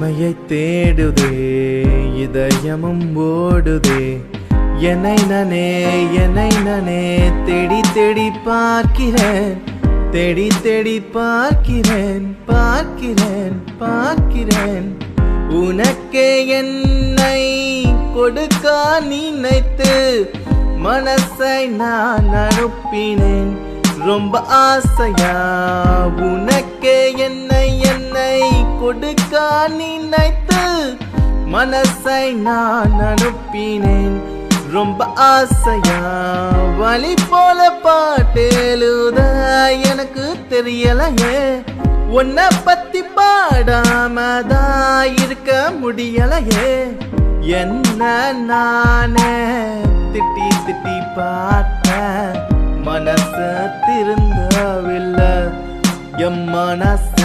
உண்மையை தேடுதே இதயமும் ஓடுதே. என்னை நானே என்னை நானே தேடி தேடி பார்க்கிறேன் தேடி தேடி பார்க்கிறேன் பார்க்கிறேன் பார்க்கிறேன். உனக்கே என்னை கொடுக்க நினைத்து மனசை நான் அனுப்பினேன். ரொம்ப ஆசையா உன கொடுக்க நினைத்து மனசை நான் அனுப்பினேன். ரொம்ப ஆசையா வழி போல பாட்டேலுத எனக்கு தெரியலையே. உன்னை பத்தி பாடாமதா இருக்க முடியலையே. என்ன நானே திட்டி திட்டி பார்த்தேன். மனசு திருந்தவில்லை. எம் மனச